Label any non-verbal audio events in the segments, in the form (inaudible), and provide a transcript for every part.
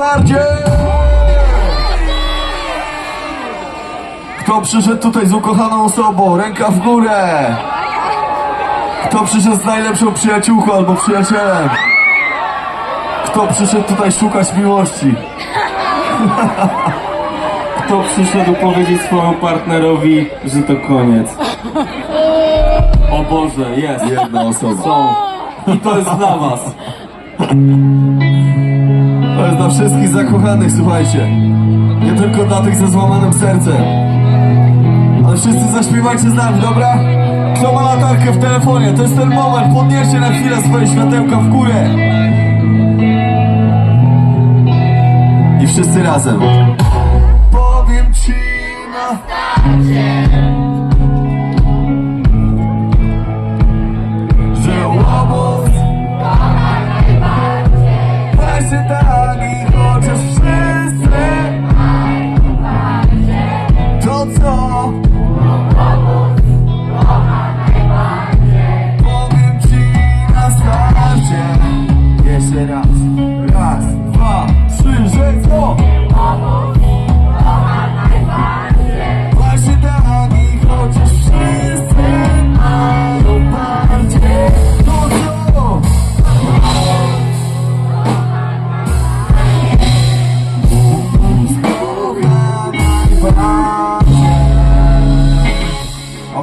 najbardziej! Kto przyszedł tutaj z ukochaną osobą? Ręka w górę! Kto przyszedł z najlepszą przyjaciółką albo przyjacielem? Kto przyszedł tutaj szukać miłości? (laughs) Kto przyszedł powiedzieć swojemu partnerowi, że to koniec? O Boże, jest. Jedna osoba. Są. I to jest dla was. To jest dla wszystkich zakochanych, słuchajcie. Nie tylko dla tych ze złamanym sercem. Ale wszyscy zaśpiewajcie z nami, dobra? Kto ma latarkę w telefonie? To jest ten moment. Podnieście na chwilę swoje światełka w górę. I wszyscy razem. Powiem ci na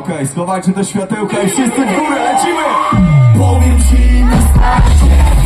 Okej, schowajcie te światełka i wszyscy w górę, lecimy! Powiem ci na starcie